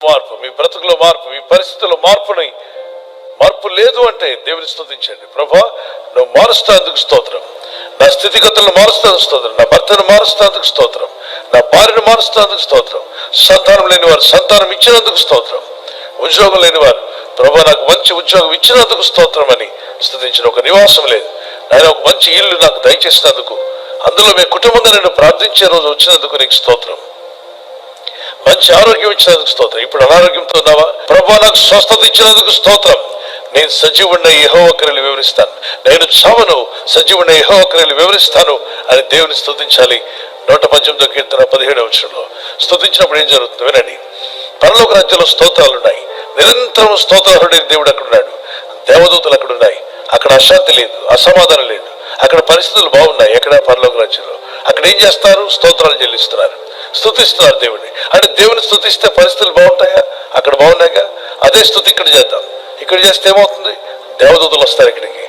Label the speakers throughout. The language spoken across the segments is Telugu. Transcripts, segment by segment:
Speaker 1: మార్పు మీ బ్రతుకులో మార్పు మీ పరిస్థితుల్లో మార్పుని మార్పు లేదు అంటే దేవుని స్థుతించండి ప్రభా నువ్వు మారుస్తాందుకు స్తోత్రం. నా స్థితిగతులను మారుస్తాను స్తోత్రం. నా భర్తను మారుస్తాందుకు స్తోత్రం. నా భార్యను మారుస్తాందుకు స్తోత్రం. సంతానం లేని వారు సంతానం ఇచ్చినందుకు స్తోత్రం. ఉద్యోగం లేని వారు ప్రభా నాకు మంచి ఉద్యోగం ఇచ్చినందుకు స్తోత్రం అని స్థుతించిన ఒక నివాసం లేదు. ఆయన ఒక మంచి ఇల్లు నాకు దయచేసినందుకు అందులో మీ కుటుంబంగా నేను ప్రార్థించే రోజు వచ్చినందుకు నీకు స్తోత్రం. మంచి ఆరోగ్యం ఇచ్చినందుకు స్తోత్రం. ఇప్పుడు అనారోగ్యంతో ఉన్నావా? ప్రభా నాకు స్వస్థత ఇచ్చినందుకు స్తోత్రం. నేను సజీవుడిన యెహోవా వివరిస్తాను. నేను చావను సజీవుడిన యెహోవా వివరిస్తాను అని దేవుని స్తుతించాలి. నూట పద్దెనిమిదో కీర్తన పదిహేడవ వచ్చంలో స్తుతించినప్పుడు ఏం జరుగుతుంది వినండి. పరలోక రాజ్యంలో స్తోత్రాలు ఉన్నాయి నిరంతరం స్తోత్రాలుడైన దేవుడు అక్కడ ఉన్నాడు దేవదూతలు అక్కడ ఉన్నాయి అక్కడ అశాంతి లేదు అసమాధానం లేదు. అక్కడ పరిస్థితులు బాగున్నాయి ఎక్కడ పరలోక రాజ్యంలో. అక్కడ ఏం చేస్తారు? స్తోత్రాలు చెల్లిస్తున్నారు. స్థుతిస్తున్నారు దేవుడిని అంటే దేవుని స్థుతిస్తే పరిస్థితులు బాగుంటాయా? అక్కడ బాగున్నాయిగా? అదే స్థుతి ఇక్కడ చేద్దాం. ఇక్కడ చేస్తే ఏమవుతుంది? దేవదూతలు వస్తారు ఇక్కడికి.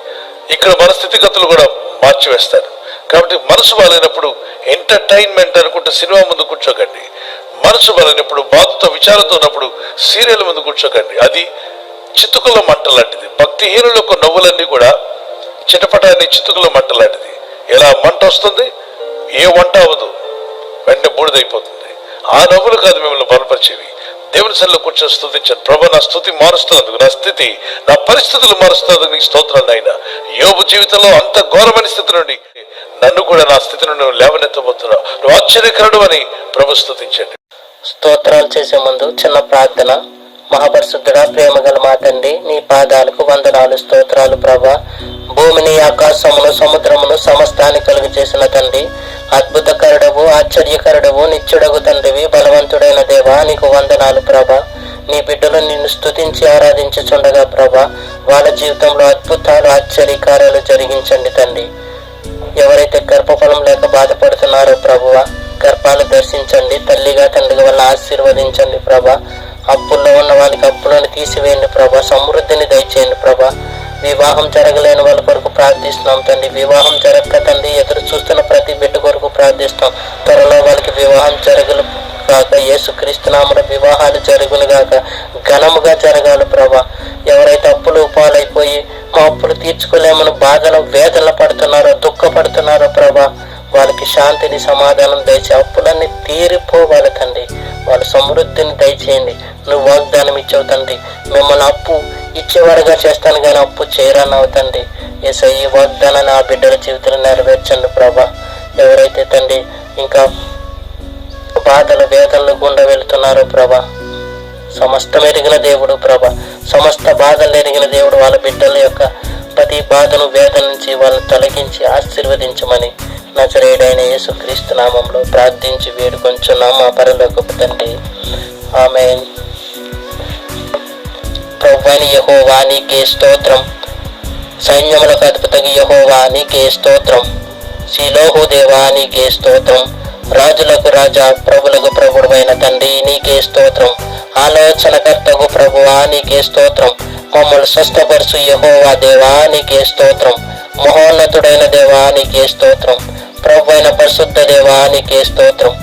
Speaker 1: ఇక్కడ మన స్థితిగతులు కూడా మార్చివేస్తారు. కాబట్టి మనసు బాగాలేనప్పుడు ఎంటర్టైన్మెంట్ అనుకుంటే సినిమా ముందు కూర్చోకండి. మనసు బాగాలేనప్పుడు బాధతో విచారంతో ఉన్నప్పుడు సీరియల్ ముందు కూర్చోకండి. అది చితుకుల మంట లాంటిది. భక్తిహీనుల యొక్క నవ్వులన్నీ కూడా చిటపటాన్ని చితుకుల మంట లాంటిది. ఎలా మంట వస్తుంది? ఏ వంట అవ్వదు. వెంటనే బూడిదైపోతుంది. ఆ నవ్వులు కాదు మిమ్మల్ని బలపరిచేవి. దేవుని సన్నిలో కూర్చొని స్థుతించాను ప్రభు నా స్థుతి మారుస్తుంది నా స్థితి నా పరిస్థితులు మారుస్తుంది నీకు స్తోత్రాలు ఆయన యోగు జీవితంలో అంత ఘోరమైన స్థితి నుండి నన్ను కూడా నా స్థితి నుండి నువ్వు లేవనెత్తబోతున్నావు. నువ్వు ఆశ్చర్యకరుడు అని ప్రభు స్థుతించండి
Speaker 2: స్తోత్రాలు చేసే ముందు చిన్న ప్రార్థన. మహాపరిశుద్ధుడ ప్రేమ గల మా తండ్రి నీ పాదాలకు వందనాలు స్తోత్రాలు ప్రభా. భూమిని ఆకాశమును సముద్రమును సమస్తాన్ని కలుగు చేసిన తండ్రి. అద్భుతకరుడవు ఆశ్చర్యకరుడవు నిత్యుడగు తండ్రివి బలవంతుడైన దేవా నీకు వందనాలు ప్రభా. నీ బిడ్డలు నిన్ను స్తుతించి ఆరాధించుచుండగా ప్రభా. వాళ్ళ జీవితంలో అద్భుతాలు ఆశ్చర్యకార్యాలు జరిగించండి తండ్రి. ఎవరైతే గర్భఫలం లేక బాధపడుతున్నారో ప్రభువ గర్భాలు దర్శించండి. తల్లిగా తండ్రిగా వల్ల ఆశీర్వదించండి ప్రభా. అప్పుల్లో ఉన్న వాళ్ళకి అప్పులను తీసివేయండి ప్రభా. సమృద్ధిని దయచేయండి ప్రభా. వివాహం జరగలేని వాళ్ళ కొరకు ప్రార్థిస్తున్నాం తండ్రి. వివాహం జరగక తండ్రి ఎదురు చూస్తున్న ప్రతి బిడ్డ కొరకు ప్రార్థిస్తాం త్వరలో వాళ్ళకి వివాహం జరగలు కాక యేసుక్రీస్తునామల వివాహాలు జరుగును గాక ఘనముగా జరగాలి ప్రభా. ఎవరైతే అప్పులు పాలైపోయి మా అప్పులు తీర్చుకోలేమని బాధలు వేదనలు పడుతున్నారో దుఃఖపడుతున్నారో ప్రభా వాళ్ళకి శాంతిని సమాధానం దయచే అప్పులన్నీ తీరిపోవాలి తండ్రి. వాళ్ళ సమృద్ధిని దయచేయండి. నువ్వు వాగ్దానం ఇచ్చావు తండ్రి. మిమ్మల్ని అప్పు ఇచ్చేవారుగా చేస్తాను కానీ అప్పు చేయరానవు తండ్రి. ఏసో ఈ వాగ్దానాన్ని ఆ బిడ్డల జీవితంలో నెరవేర్చండి ప్రభా. ఎవరైతే తండ్రి ఇంకా బాధలు వేదనలు గుండా వెళుతున్నారో ప్రభా సమస్తం ఎరిగిన దేవుడు ప్రభ. సమస్త బాధలు ఎరిగిన దేవుడు వాళ్ళ బిడ్డల యొక్క ప్రతి బాధను వేదన నుంచి వాళ్ళని తొలగించి ఆశీర్వదించమని నచరేయుడైన యేసు క్రీస్తు నామంలో ప్రార్థించి వేడుకొంచున్నాం మా పరలోకపు తండ్రి. ఆమె ప్రవ్వని యహోవా నీకే స్తోత్రం. సైన్యములకు అధిపతగి యహోవా నీకే స్తోత్రం. శిలోహు దేవా నీకే స్తోత్రం. రాజులకు రాజా ప్రభులకు ప్రభుడమైన తండ్రి నీకే స్తోత్రం. ఆలోచనకర్తకు ప్రభువా నీకే స్తోత్రం. మమ్మల్ని స్వస్థపరచు యహోవా దేవా నీకే స్తోత్రం. మహోన్నతుడైన దేవా నీకే స్తోత్రం. ప్రభు అయిన పరిశుద్ధ దేవా నీకే స్తోత్రం.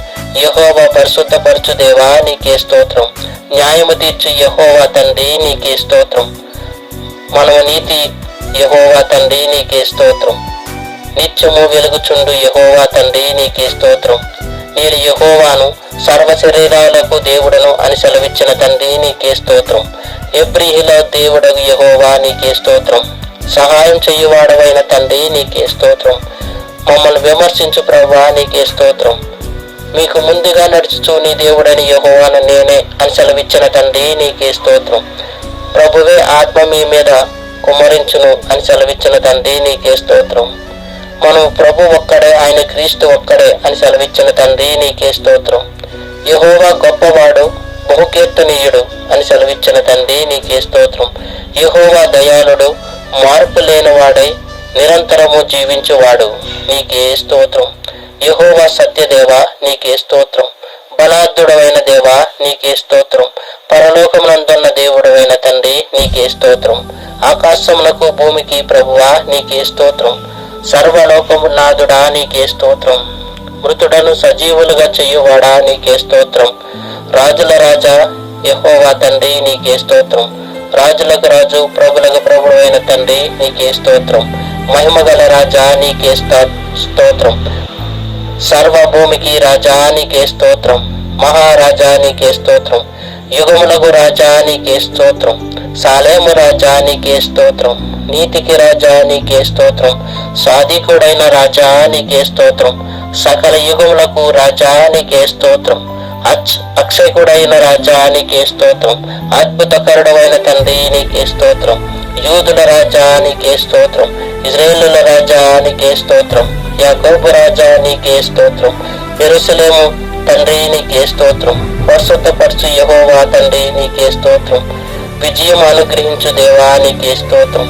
Speaker 2: యహోవా పరిశుద్ధపరచు దేవా నీకే స్తోత్రం. న్యాయము తీర్చు యహోవా తండ్రి నీకే స్తోత్రం. మనము నీతి యహోవా తండ్రి నీకే స్తోత్రం. నిత్యము వెలుగుచుండు యహోవా తండ్రి నీకే స్తోత్రం. నేను యహోవాను సర్వ శరీరాలకు దేవుడను అని సెలవిచ్చిన తండ్రి నీకే స్తోత్రం. ఎబ్రిహిల దేవుడగు యహోవా నీకే స్తోత్రం. సహాయం చేయువాడవైన తండ్రి నీకే స్తోత్రం. మమ్మల్ని విమర్శించు ప్రభా నీకే స్తోత్రం. మీకు ముందుగా నడుచుచూ నీ దేవుడని యహోవాను నేనే అని సెలవిచ్చిన తండ్రి నీకే స్తోత్రం. ప్రభువే ఆత్మ మీ మీద కుమరించును అని సెలవిచ్చిన తండ్రి నీకే స్తోత్రం. మనం ప్రభు ఒక్కడే ఆయన క్రీస్తు ఒక్కడే అని సెలవిచ్చిన తండ్రి నీకే స్తోత్రం. యహోవా గొప్పవాడు బహుకీర్తనీయుడు అని సెలవిచ్చిన తండ్రి నీకే స్తోత్రం. యహోవా దయాళుడు మార్పు లేనివాడై నిరంతరము జీవించువాడు నీకే స్తోత్రం. యహోవా సత్యదేవ నీకే స్తోత్రం. బలార్థుడవైన దేవా నీకే స్తోత్రం. పరలోకమునందున్న దేవుడవైన తండ్రి నీకే స్తోత్రం. ఆకాశమునకు భూమికి ప్రభువా నీకే స్తోత్రం. సర్వలోకము నాదుడా నీకే స్తోత్రం. మృతుడను సజీవులుగా చెయ్యువాడా నీకే స్తోత్రం. రాజుల రాజా యహోవా తండ్రి నీకే స్తోత్రం. రాజులకు రాజు ప్రభులకు ప్రభుడైన తండ్రి నీకే స్తోత్రం. మహిమగల రాజా నీకే స్తోత్రం. సర్వభూమికి రాజానికే స్తోత్రం మహారాజానికే స్తోత్రం యుగములకు రాజానికే స్తోత్రం సాలేము రాజానికే స్తోత్రం నీతికి రాజానికే స్తోత్రం సాధికుడైన రాజానికే స్తోత్రం సకల యుగములకు రాజానికే స్తోత్రం అచ్- అక్షయకుడైన రాజానికే స్తోత్రం అద్భుతకరుడమైన తండ్రి నీకే స్తోత్రం యూదుల రాజానికే స్తోత్రం ఇజ్రాయేలుల రాజా నీకే స్తోత్రం యాకోబు రాజా నీకే స్తోత్రం ఎరుసలేము తండ్రి నీకే స్తోత్రం పరచు యహోవా తండ్రి నీకే స్తోత్రం విజయం అనుగ్రహించు దేవా నీకే స్తోత్రం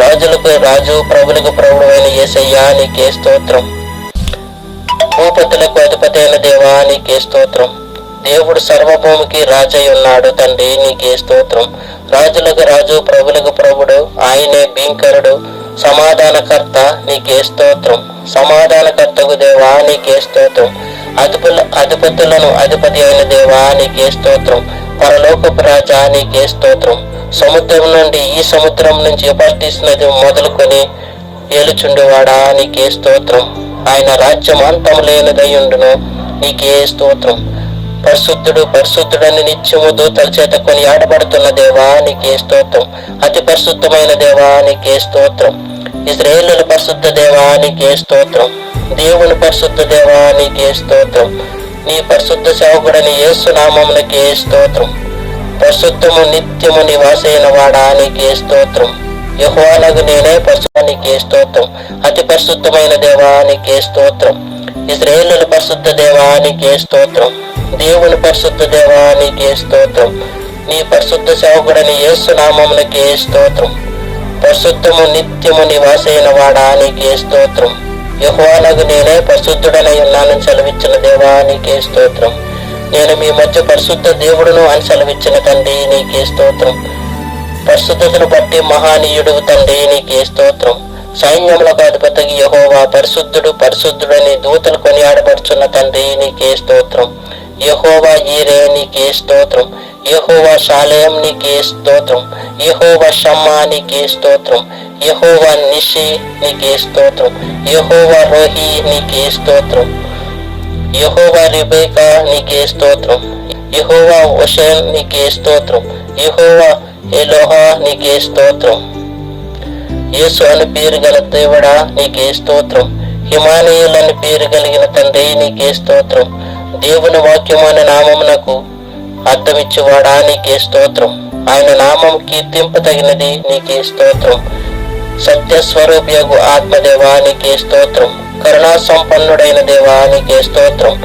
Speaker 2: రాజులకు రాజు ప్రభులకు ప్రభుడు అయిన యేసయ్యా నీకే స్తోత్రం భూపతులకు అధిపతి అయిన దేవా నీకే స్తోత్రం దేవుడు సర్వభూమికి రాజై ఉన్నాడు తండ్రి నీకే స్తోత్రం రాజులకు రాజు ప్రభులకు ప్రభుడు ఆయనే భీంకరుడు సమాధానకర్త నీకే స్తోత్రం. సమాధానకర్తకు దేవా నీకే స్తోత్రం. అధిపుల అధిపతులను అధిపతి అయిన దేవా నీకే స్తోత్రం. పరలోకపు రాజా నీకే స్తోత్రం. సముద్రం నుండి ఈ సముద్రం నుంచి యుపర్టిస్ నది మొదలుకొని ఏలుచుండేవాడా నీకే స్తోత్రం. ఆయన రాజ్యం అంతం లేనిదయ్యుండును నీకే స్తోత్రం. పరిశుద్ధుడు పరిశుద్ధుడని నిత్యము దూతల చేత కొని ఆడబడుతున్న దేవా నీకే స్తోత్రం. అతి పరిశుద్ధమైన దేవా నీకే స్తోత్రం. ఇజ్రాయేలుల పరిశుద్ధ దేవా నీకే స్తోత్రం. దేవుని పరిశుద్ధ దేవా నీకే స్తోత్రం. నీ పరిశుద్ధ సేవకుడని యేసు నామమునకే స్తోత్రం. పరిశుద్ధము నిత్యము నివాసైన వాడా నీకే స్తోత్రం. యహోవానగు నేనే పరిశుద్ధానికి స్తోత్రం. అతి పరిశుద్ధమైన దేవానికి స్తోత్రం. ఇజ్రాయేలుల పరిశుద్ధ దేవానికి స్తోత్రం. దేవుని పరిశుద్ధ దేవానికి స్తోత్రం. నీ పరిశుద్ధ సేవకుడని యేసు స్తోత్రం. పరిశుద్ధము నిత్యము నివాసైన వాడానికి స్తోత్రం. యహోవానగు నేనే పరిశుద్ధుడనై ఉన్నానని సెలవిచ్చిన దేవానికి స్తోత్రం. నేను మీ మధ్య పరిశుద్ధ దేవుడును అని సెలవిచ్చిన తండ్రి నీకే స్తోత్రం. పరిశుద్ధతను బట్టి మహానీయుడు తండ్రి నీకే స్తోత్రం. సైన్యములకు అధిపతి యహోవా పరిశుద్ధుడు పరిశుద్ధుడని దూతలు కొనియాడబడుచున్న తండ్రి నీకే స్తోత్రం. యహోవా ఈరే నీకే స్తోత్రం యహోవా శాలయం నీకే స్తోత్రం యహోవా షమ్మా నీకే స్తోత్రం యహోవా నిషి నీకే స్తోత్రం యహోవా రోహి నీకే స్తోత్రం యహోవా రిబేకా నీకే స్తోత్రం యహోవా ఒషన్ నీకే స్తోత్రం యహోవా ఎలోహా నీకే స్తోత్రం. యేసు అని పేరు గల దేవుడా నీకే స్తోత్రం. హిమాలయులని పేరు కలిగిన తండ్రి నీకే స్తోత్రం. దేవుని వాక్యం అనే నామమునకు అర్థమిచ్చేవాడా నీకే స్తోత్రం. ఆయన నామం కీర్తింపదగినది నీకే స్తోత్రం. సత్యస్వరూపియగు ఆత్మదేవా నీకే స్తోత్రం. కరుణా సంపన్నుడైన దేవా నీకే స్తోత్రం.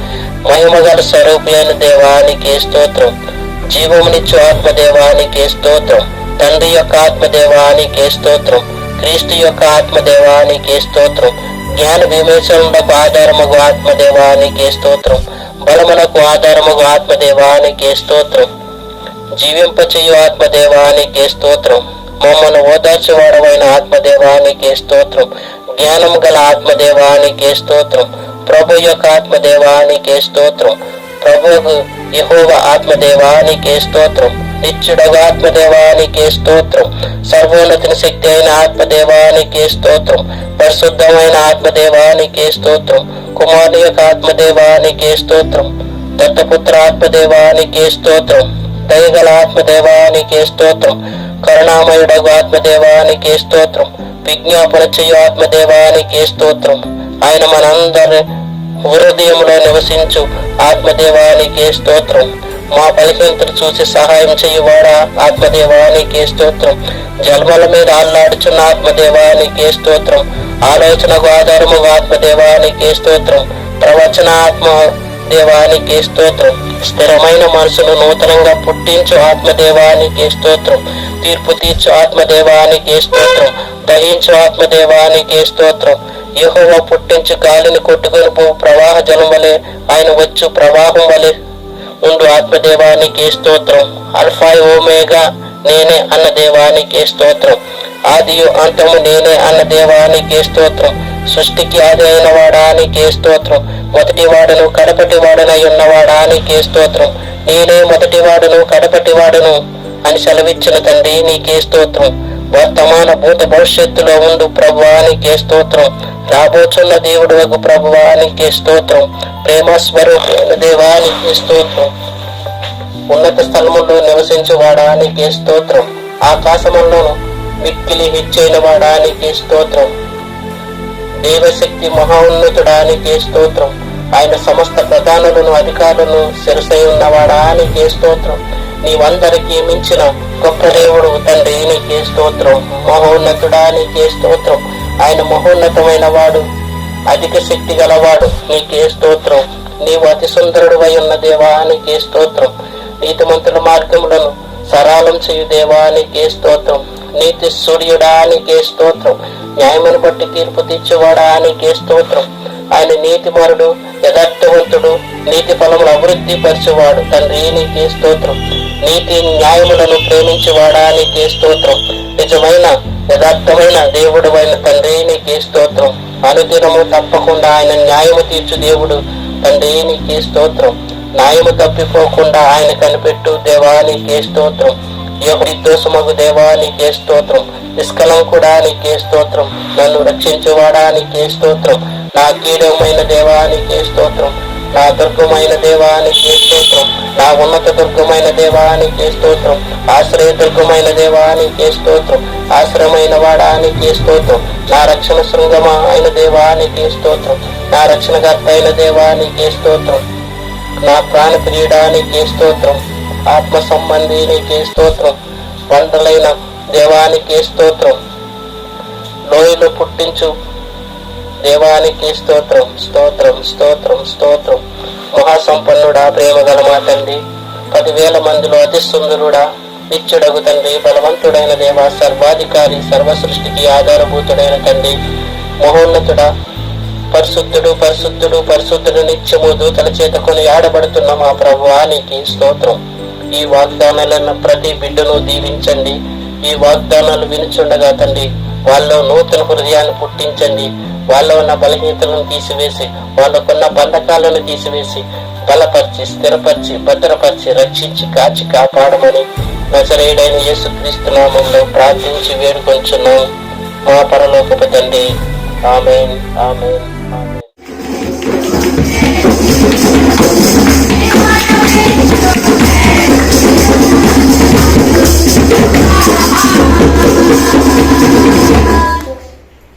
Speaker 2: మహిమగల స్వరూపి అయిన దేవా నీకే స్తోత్రం. జీవమునిచ్చు ఆత్మదేవానికి స్తోత్రం. తండ్రి యొక్క ఆత్మదేవానికి స్తోత్రం. క్రీస్తు యొక్క ఆత్మదేవానికి స్తోత్రం. జ్ఞాన విమర్శలకు ఆధారముగు ఆత్మదేవానికి స్తోత్రం. బలమునకు ఆధారముగు ఆత్మదేవానికి స్తోత్రం. జీవింపచేయు ఆత్మదేవానికి స్తోత్రం. మమ్మను ఓదార్చేవాడమైన ఆత్మదేవానికి స్తోత్రం. జ్ఞానం గల ఆత్మదేవానికి స్తోత్రం. ప్రభు యొక్క ఆత్మదేవానికి స్తోత్రం. ప్రభువు యహోవ ఆత్మదేవానికి స్తోత్రం. నిత్యుడగు ఆత్మదేవానికి స్తోత్రం. సర్వోన్నతిని శక్తి అయిన ఆత్మదేవానికి స్తోత్రం. పరిశుద్ధమైన ఆత్మదేవానికి స్తోత్రం. కుమారుని యొక్క ఆత్మదేవానికి స్తోత్రం. దత్తపుత్ర ఆత్మదేవానికి స్తోత్రం. దయగల ఆత్మదేవానికి స్తోత్రం. కరుణామయుడగు ఆత్మదేవానికి స్తోత్రం. విజ్ఞాపన చేయు ఆత్మదేవానికి స్తోత్రం. ఆయన మనందరి హృదయంలో నివసించు ఆత్మదేవానికి స్తోత్రం. మా బలహీనతలు చూసి సహాయం చేయువాడా ఆత్మదేవానికి స్తోత్రం. జన్మల మీద అల్లాడుచున్న ఆత్మదేవానికి స్తోత్రం. ఆలోచనకు ఆధారము ఆత్మదేవానికి స్తోత్రం. ప్రవచన ఆత్మ దేవానికి స్తోత్రం. స్థిరమైన మనసును నూతనంగా పుట్టించు ఆత్మదేవానికి స్తోత్రం. తీర్పు తీర్చు ఆత్మదేవానికి స్తోత్రం. దహించు ఆత్మదేవానికి స్తోత్రం. యహోవ పుట్టించు గాలిని కొట్టుకొని పో ప్రవాహ జలం వలె ఆయన వచ్చు ప్రవాహం వలె. ఉండు ఆత్మదేవానికి స్తోత్రం. అల్ఫా ఓమేగా నేనే అన్న దేవానికి స్తోత్రం. ఆదియు అంతము నేనే అన్న దేవానికి స్తోత్రం. సృష్టికి ఆది అయిన వాడానికి స్తోత్రం. మొదటి వాడను కడపటి వాడనై ఉన్నవాడానికి స్తోత్రం. నేనే మొదటి వాడును కడపటి వాడును అని సెలవిచ్చిన తండ్రి నీకే స్తోత్రం. వర్తమాన భూత భవిష్యత్తులో ఉండు ప్రభువానికి స్తోత్రం. రాబోచున్న దేవుడు వగు ప్రభువానికి స్తోత్రం. ప్రేమస్వరూపమైన దేవానికి స్తోత్రం. ఉన్నత స్థలములో నివసించువాడా నీకే స్తోత్రం. ఆకాశములను మిక్కిలి హెచ్చైన వాడానికి స్తోత్రం. దేవశక్తి మహోన్నతుడానికి స్తోత్రం. ఆయన సమస్త ప్రధానులను అధికారులను శిరసై ఉన్నవాడానికి స్తోత్రం. నీవందరికీ మించిన గొప్ప దేవుడు తండ్రి నీకే స్తోత్రం. మహోన్నతుడా నీకే స్తోత్రం. ఆయన మహోన్నతమైన వాడు అధిక శక్తి గలవాడు నీకే స్తోత్రం. నీవు అతి సుందరుడు ఉన్న దేవా నీకే స్తోత్రం. నీతిమంతుల మార్గములను సరళం చేయు దేవా నీకే స్తోత్రం. నీతి సూర్యుడా నీకే స్తోత్రం. న్యాయమును బట్టి తీర్పు తెచ్చేవాడా నీకే స్తోత్రం. ఆయన నీతిమరుడు యథార్థవంతుడు నీతి ఫలములు అభివృద్ధి పరిచేవాడు. తండ్రి నీకే స్తోత్రం. నీతి న్యాయములను ప్రేమించేవాడా నీకే స్తోత్రం. నిజమైన యథార్థమైన దేవుడు అయిన తండ్రి నీకే స్తోత్రం. అనుదినము తప్పకుండా ఆయన న్యాయము తీర్చు దేవుడు తండ్రి నీకే స్తోత్రం. న్యాయము తప్పిపోకుండా ఆయన కనిపెట్టు దేవా నీకే స్తోత్రం. యోహరి దోషమగు దేవా నీకే స్తోత్రం. నిష్కలంకుడా నీకే స్తోత్రం. నన్ను రక్షించేవాడా నీకే స్తోత్రం. నా కీడమైన దేవా నీకే స్తోత్రం. నా దుర్గమైన దేవానికి స్తోత్రం. నా ఉన్నత దుర్గమైన దేవానికి స్తోత్రం. ఆశ్రయ దుర్గమైన దేవానికి స్తోత్రం. ఆశ్రయమైన వాడానికి స్తోత్రం. నా రక్షణ శృంగమ అయిన దేవానికి స్తోత్రం. నా రక్షణకర్త అయిన దేవానికి స్తోత్రం. నా ప్రాణ ప్రియుడానికి స్తోత్రం. ఆత్మ సంబంధినికి స్తోత్రం. వంటలైన దేవానికి స్తోత్రం. లోయలు పుట్టించు దేవానికి స్తోత్రం స్తోత్రం స్తోత్రం స్తోత్రం. మహాసంపన్నుడా ప్రేమ గలమా తండ్రి. పదివేల మందిలో అతి సుందరుడా నిత్యుడగు తండ్రి బలవంతుడైన దేవ సర్వాధికారి సర్వ సృష్టికి ఆధారభూతుడైన తండ్రి. మహోన్నతుడా పరిశుద్ధుడు పరిశుద్ధుడు పరిశుద్ధుడు నిత్యము దూతల చేత కొని ఆడబడుతున్న మా ప్రభువానికి స్తోత్రం. ఈ వాగ్దానాలన్న ప్రతి బిడ్డను దీవించండి. ఈ వాగ్దానాలు వినుచుండగా తండ్రి వాళ్ళలో నూతన హృదయాన్ని పుట్టించండి. వాళ్ళలో ఉన్న బలహీనతలను తీసివేసి వాళ్ళకున్న బంధకాలను తీసివేసి బలపరిచి స్థిరపరిచి భద్రపరిచి రక్షించి కాచి కాపాడమని నజరేయుడైన యేసు క్రీస్తు నామంలో ప్రార్థించి వేడుకొంచున్నాం. మా పరలోకపు తండ్రి. ఆమెన్. ఆమెన్.